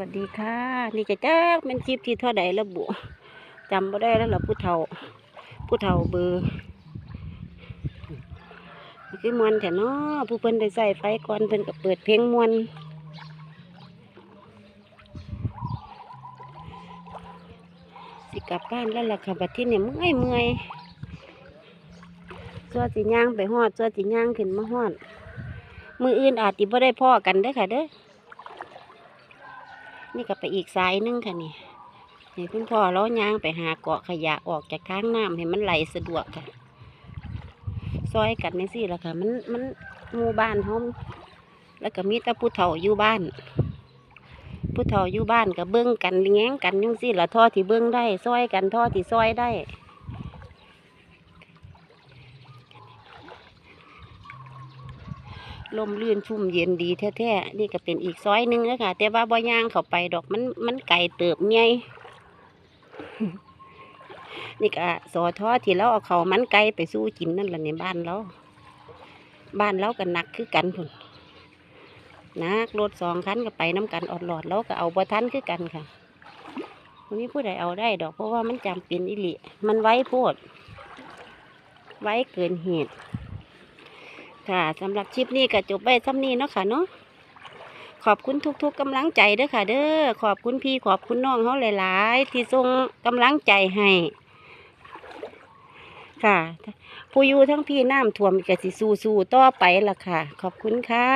วัสดีค่ะ นี่จะจ้าเป็นคลิปที่เท่าใดระบุจำไม่ได้แล้วเหรอผู้เฒ่า ผู้เฒ่าเบอร์คือมวนแต่นาะผู้เพิ่นได้ใส่ไฟก่อนเพิ่นก็เปิดเพลงมวนสิกลับบ้านแล้วล่ะค่ะบัดที่เนี่ยเมื่อยเมื่อยซัวสิย่างไปฮอดซัวสิย่างขึ้นมาฮอดมืออื่นอาจจะบ่ได้พ่อกันเด้อค่ะเด้อ นี่ก็ไปอีกสายหนึงค่ะนี่นี่คุณพ่อเรายางไปหาเกาะขยะออกจากทางน้ำให้มันไหลสะดวกค่ะซอยกันในสิละค่ะ มันมันหมู่บ้านห้องแล้วก็มีตาผู้เฒ่าอยู่บ้าน ผู้เฒ่าอยู่บ้านก็เบิ้งกันแง้งกันยุ่งสิละท่อที่เบิ้งได้ ซอยกันท่อที่ซอยได้ ลมลื่นชุ่มเย็นดีแท้ๆนี่ก็เป็นอีกซอยหนึงแล้วค่ะ แต่ว่าบ่ย่างเข้าไปดอกมันมันไก่เติบเมียนี่ก็สอทอที่เราเอาเขามันไก่ไปสู้กินนั่นแหละในบ้านเราบ้านเราก็หนักคือกันพุ่นนักรถสองคันก็ไปน้ำกันอดหลอดเราก็เอาบ่ทันคือกันค่ะวันนี้ผู้ใดเอาได้ดอกเพราะว่ามันจำเป็นอิลิมันไว้โพด ไว้เกินเหตุ ค่ะสำหรับคลิปนี้ก็จบไปซ้ำนี้เนาะค่ะเนาะขอบคุณทุกๆกำลังใจเด้อค่ะ เด้อขอบคุณพี่ขอบคุณน้องเขาหลายๆ ที่ส่งกำลังใจให้ค่ะผู้อยู่ทั้งพี่น้ำท่วมก็สิสู้ๆต่อไปล่ะค่ะ ขอบคุณค่ะ